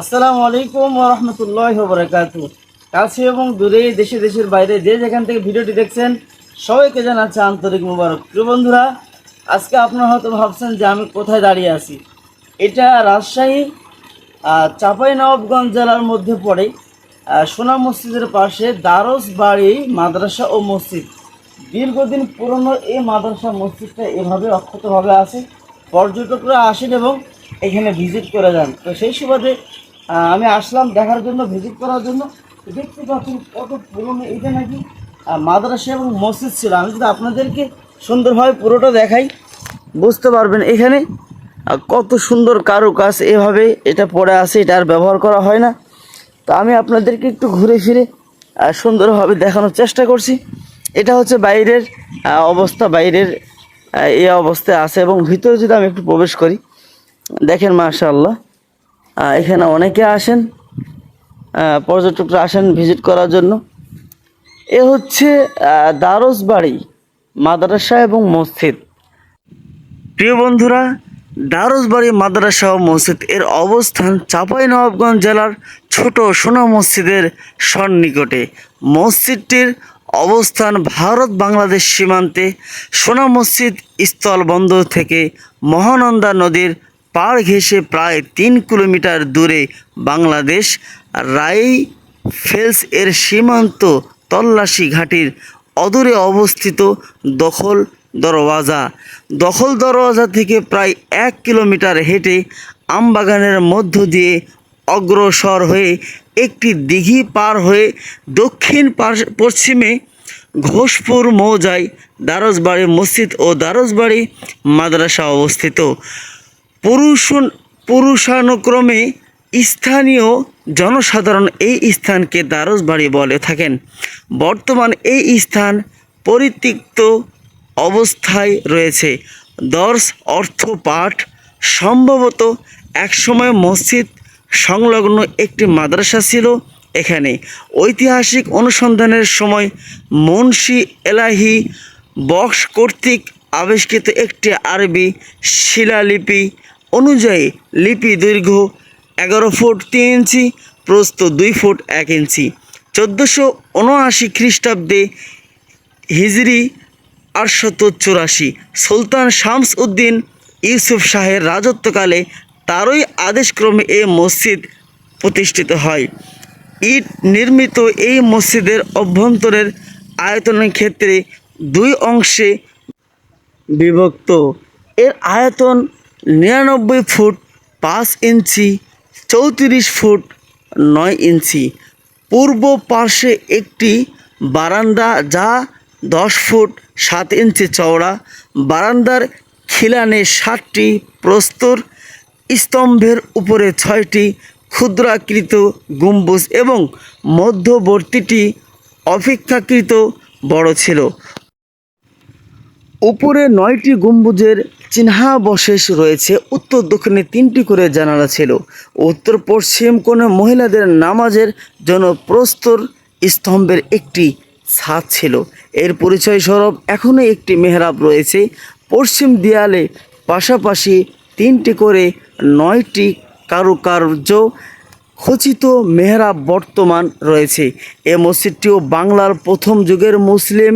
আসসালামু আলাইকুম রহমতুল্লাহ বরকাত কাছে এবং দূরে, দেশে, দেশের বাইরে যে যেখান থেকে ভিডিওটি দেখছেন, সবাইকে জানাচ্ছে আন্তরিক মুবারক। প্রিয় বন্ধুরা, আজকে আপনারা হয়তো ভাবছেন যে আমি কোথায় দাঁড়িয়ে আছি। এটা রাজশাহী চাপাই নবাবগঞ্জ জেলার মধ্যে পড়ে। সোনা মসজিদের পাশে দারস বাড়ি মাদ্রাসা ও মসজিদ। দীর্ঘদিন পুরনো এই মাদ্রাসা মসজিদটা এভাবে অক্ষতভাবে আছে। পর্যটকরা আসেন এবং এখানে ভিজিট করে যান। তো সেই সুবাদে আমি আসলাম দেখার জন্য ভিজিট করার জন্য। দেখতে পাচ্ছেন কত পুরনো এটা নাকি মাদ্রাসা এবং মসজিদ ছিল। আমি যদি আপনাদেরকে সুন্দরভাবে পুরোটা দেখাই বুঝতে পারবেন এখানে কত সুন্দর কারুকাজ এভাবে এটা পড়ে আছে এটা আর ব্যবহার করা হয় না। তো আমি আপনাদেরকে একটু ঘুরে ফিরে সুন্দরভাবে দেখানোর চেষ্টা করছি। এটা হচ্ছে বাইরের অবস্থা বাইরের এই অবস্থায় আছে এবং ভিতরে যদি আমি একটু প্রবেশ করি দেখেন মাশাআল্লাহ। আহ, এখানে অনেকে আসেন পর্যটকরা আসেন ভিজিট করার জন্য। এ হচ্ছে দারস বাড়ি মাদ্রাসা এবং মসজিদ। প্রিয় বন্ধুরা দারুসবাড়ি মাদ্রাসা ও মসজিদ এর অবস্থান চাঁপাইনবাবগঞ্জ জেলার ছোট সোনা মসজিদের সন্নিকটে। মসজিদটির অবস্থান ভারত বাংলাদেশ সীমান্তে সোনা মসজিদ স্থলবন্দর থেকে মহানন্দা নদীর পাড় ঘেঁষে প্রায় তিন কিলোমিটার দূরে বাংলাদেশ রাই ফেলস এর সীমান্ত তল্লাশি ঘাটির অদূরে অবস্থিত দখল দরওয়াজা। দখল দরওয়াজা থেকে প্রায় এক কিলোমিটার হেঁটে আমবাগানের মধ্য দিয়ে অগ্রসর হয়ে একটি দিঘি পার হয়ে দক্ষিণ পাশ- পশ্চিমে ঘোষপুর মৌজায় দারসবাড়ি মসজিদ ও দারসবাড়ি মাদ্রাসা অবস্থিত। পুরুষ পুরুষানুক্রমে স্থানীয় জনসাধারণ এই স্থানকে দারসবাড়ি বলে থাকেন। বর্তমান এই স্থান পরিত্যক্ত অবস্থায় রয়েছে। দর্শ অর্থ পাঠ, সম্ভবত একসময় মসজিদ সংলগ্ন একটি মাদ্রাসা ছিল এখানে। ঐতিহাসিক অনুসন্ধানের সময় মুন্সি এলাহি বক্স কর্তৃক আবিষ্কৃত একটি আরবি শিলালিপি অনুযায়ী লিপি দৈর্ঘ্য এগারো ফুট তিন ইঞ্চি, প্রস্থ দুই ফুট এক ইঞ্চি। চোদ্দোশো উনআশি খ্রিস্টাব্দে হিজরি আটশত চুরাশি। সুলতান শামস উদ্দিন ইউসুফ শাহের রাজত্বকালে তারই আদেশক্রমে এ মসজিদ প্রতিষ্ঠিত হয়। ইট নির্মিত এই মসজিদের অভ্যন্তরের আয়তনের ক্ষেত্রে দুই অংশে বিভক্ত। এর আয়তন নিরানব্বই ফুট পাঁচ ইঞ্চি, চৌত্রিশ ফুট নয় ইঞ্চি। পূর্ব পার্শ্বে একটি বারান্দা যা দশ ফুট সাত ইঞ্চি চওড়া। বারান্দার খিলানে সাতটি প্রস্তর, স্তম্ভের উপরে ছয়টি ক্ষুদ্রাকৃত গম্বুজ এবং মধ্যবর্তীটি অপেক্ষাকৃত বড় ছিল। উপরে নয়টি গম্বুজের চিহ্নাবশেষ রয়েছে। উত্তর দক্ষিণে তিনটি করে জানালা ছিল। উত্তর পশ্চিম কোণে মহিলাদের নামাজের জন্য প্রস্তর স্তম্ভের একটি ছাদ ছিল। এর পরিচয় স্বরূপ এখনও একটি মেহরাব রয়েছে। পশ্চিম দেয়ালে পাশাপাশি তিনটি করে নয়টি কারুকার্য খচিত মেহরাব বর্তমান রয়েছে। এ মসজিদটিও বাংলার প্রথম যুগের মুসলিম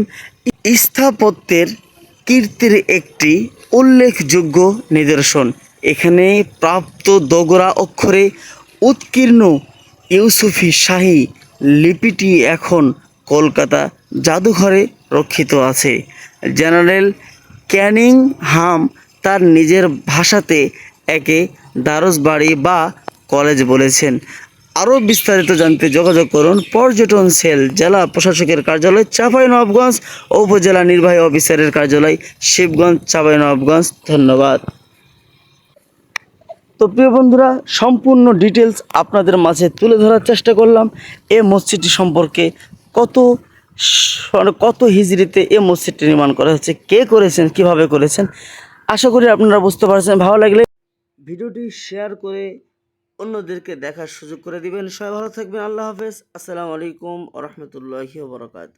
স্থাপত্যের কীর্তির একটি উল্লেখযোগ্য নিদর্শন। এখানে প্রাপ্ত দোগরা অক্ষরে উৎকীর্ণ ইউসুফি শাহী লিপিটি এখন কলকাতা জাদুঘরে রক্ষিত আছে। জেনারেল ক্যানিং হাম তার নিজের ভাষাতে একে দ্বারসবাড়ি বা কলেজ বলেছেন। আরও বিস্তারিত জানতে যোগাযোগ করুন পর্যটন সেল জেলা প্রশাসকের কার্যালয় চাঁপাইনবাবগঞ্জ উপজেলা নির্বাহী অফিসারের কার্যালয় শিবগঞ্জ, চাঁপাইনবাবগঞ্জ। ধন্যবাদ। তো প্রিয় বন্ধুরা, সম্পূর্ণ ডিটেলস আপনাদের মাঝে তুলে ধরার চেষ্টা করলাম। এ মসজিদটি সম্পর্কে কত কত হিজড়িতে এ মসজিদটি নির্মাণ করা হয়েছে, কে করেছেন, কীভাবে করেছেন, আশা করি আপনারা বুঝতে পারছেন। ভালো লাগলে ভিডিওটি শেয়ার করে অন্যদেরকে দেখার সুযোগ করে দিবেন। সবাই ভালো থাকবেন। আল্লাহ হাফেজ। আসসালামু আলাইকুম রহমতুল্লাহি বরকাত